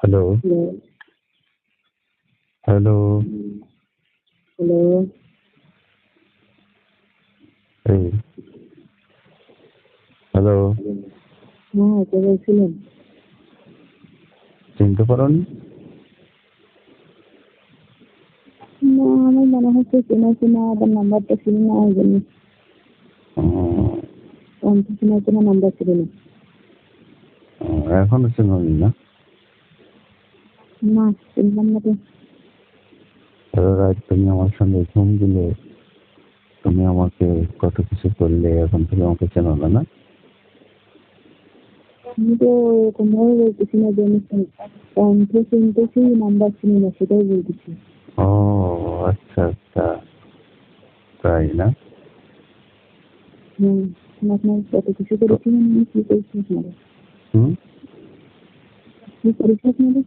Hello hello hello hello এই hello হ্যাঁ কে বলছিলেন? চিনতে পারোনি? না আমার মনে হচ্ছে চেনা চেনা আবার নাম্বারটা ছিল না ওই জন্য। চেনা চেনা নাম্বার ছিল না। এখনও চিনি না? না চিনলাম না তো। সারা রাত তুমি আমার সঙ্গে ঘুম দিলে তুমি আমাকে কত কিছু করলে এখন তুমি আমাকে চেনো না না? আমি তো কোনোভাবে বলতেছি না যে আমি কণ্ঠ চিনতেছি নাম্বার চিনি না সেটাই বলতেছি। ও আচ্ছা আচ্ছা। তাই না? হুম আপনার কত কিছু করেছি মানে আমি কি করেছি আপনারা? হুম? কি করেছি আপনারা?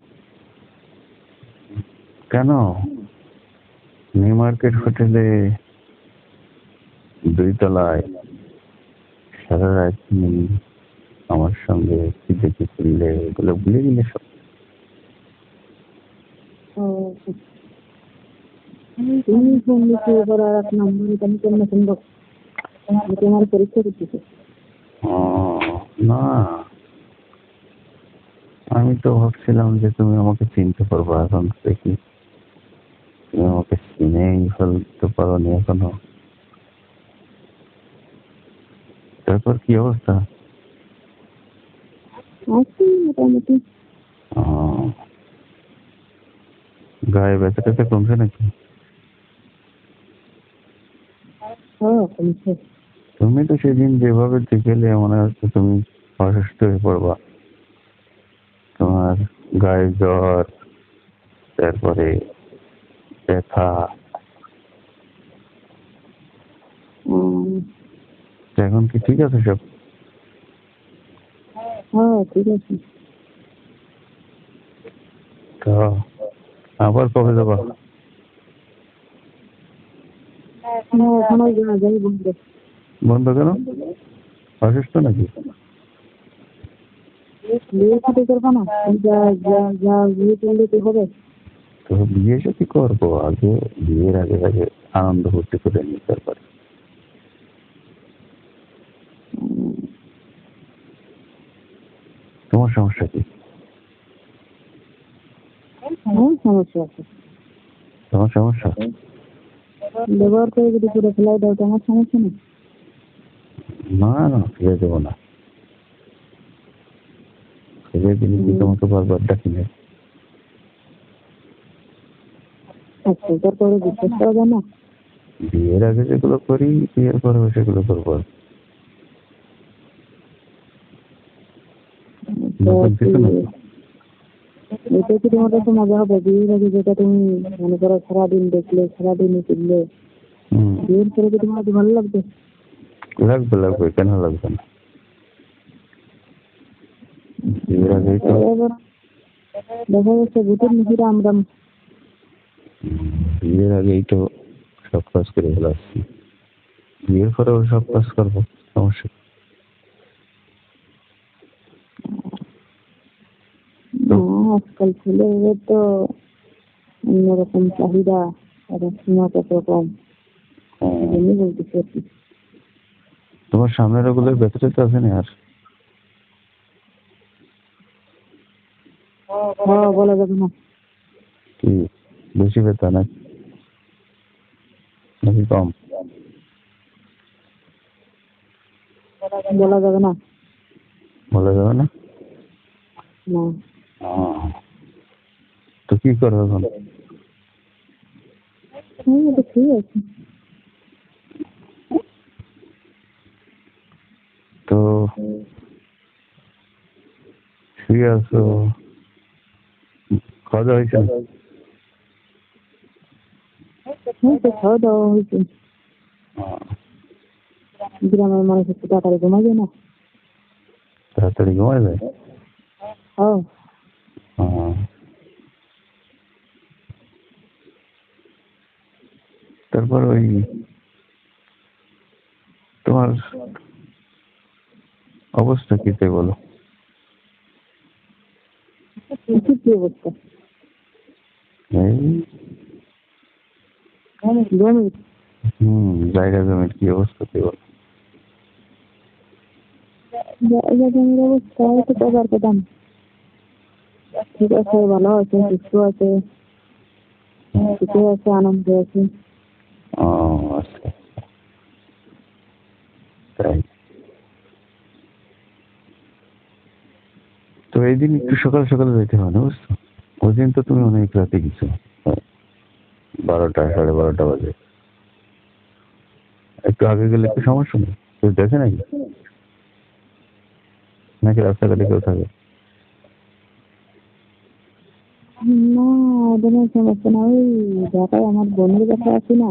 কেন? নিউ মার্কেট হোটেলে দুই তলায় সারা রাত আমার সঙ্গে কি দেখে করলে? এগুলো ভুলে গেলে সব। পরীক্ষা করতেছি না। আমি তো ভাবছিলাম যে তুমি আমাকে চিনতে পারব। এখন দেখি। তুমি আমাকে চিনেই ফেলতে পারো নি এখনও। তারপর কি অবস্থা? আছি মোটামুটি। গায়ে ব্যথা ট্যাথা কমছে নাকি? হ্যাঁ তুমি তো সেদিন যেভাবে দেখেলে মনে হচ্ছে তুমি অসুস্থ হয়ে পড়বা। তোমার গায়ে জ্বর তারপরে ব্যথা এখন কি ঠিক আছে সব? হ্যাঁ ঠিক আছে। তো আবার কবে যাবা? যায় বন্ধ। বন্ধ কেন? অসুস্থ নাকি? বিয়ে করব না। যা যা যা বিয়ে করলে তো হবে। তো বিয়ে সাথে করব আগে বিয়ের আগে আগে আনন্দ ভর্তি করে নিই তারপরে। তোমার সমস্যা কি? তোমার সমস্যা? ব্যবহার করে যদি পুরো ফেলাই দাও তো আমার সমস্যা নেই? না না ফিরে দেবো না। ফিরে দিলে তোমাকে বারবার ডাকি না তারপরে বিশ্বাস করা যায় না? বিয়ের আগে যেগুলো করি বিয়ের পরে সেগুলো করব। এটা কি তোমার কাছে মজা হবে? বিয়ের আগে যেটা তুমি মনে করো সারাদিন দেখলে সারাদিন কিনলে বিয়ের পরে কি তোমার ভালো লাগবে? লাগবে লাগবে কেন লাগবে না? বিয়ের আগেই এবার দেখা যাচ্ছে ভূতের রাম। বিয়ের আগেই তো সব কাজ করে ফেলে আসছি বিয়ের পরেও সব কাজ করব সমস্যা আজকাল ছেলেদের তো অন্যরকম চাহিদা সীমা কত কম। হুম, বলতেছি আর কি। তোমার সামনের ওগুলো ব্যথা ট্যাথা আছে না আর? হ্যাঁ বলা যাবে না। কি বেশি ব্যথা না? নাকি কম। বলা যাবে না? বলা যাবে না? তো কি করো এখন? হ্যাঁ ঠিক আছে। তো শুয়ে আছো। খাওয়া দাওয়া হয়েছে? হ্যাঁ তো খাওয়া দাওয়া হয়েছে। গ্রামের মানুষ একটু তাড়াতাড়ি যায় না? তাড়াতাড়ি যায় হ্যাঁ। তারপর ওই তোমার অবস্থা কি তাই বলো? অবস্থা? এই হুম জায়গা জমির কি অবস্থা তুই বল। জায়গা জমির অবস্থা পেতাম ঠিক আছে ভালো আছে সুস্থ আছে। সুখে আছে আনন্দে আছে। ও আচ্ছা তাই। তো এই দিন একটু সকাল সকাল যেতে হবে না বুঝছ? ওই দিন তো তুমি অনেক রাতে গেছো। বারোটা সাড়ে বারোটা বাজে। একটু আগে গেলে একটু সমস্যা নেই? কেউ দেখে নাকি? নাকি রাস্তাঘাটে কেউ থাকে? না ওদের সমস্যা না ওই ঢাকায় আমার কাছে আছি না।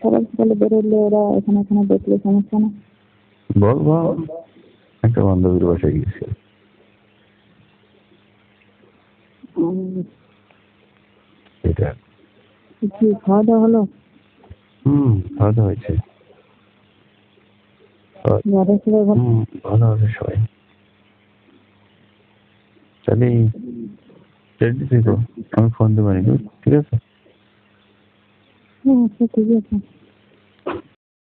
সকাল সকালে বেরোলে ওরা এখানে এখানে দেখলে সমস্যা না। বল বল। বান্ধবীর বাসায় গিয়েছে। উম, এটা। কি খাওয়া দাওয়া হলো? হুম খাওয়া দাওয়া হয়েছে ভালো? আছে সবাই। তাহলে রেডি থেকো আমি ফোন দেবো ঠিক আছে? হ্যাঁ আচ্ছা ঠিক আছে।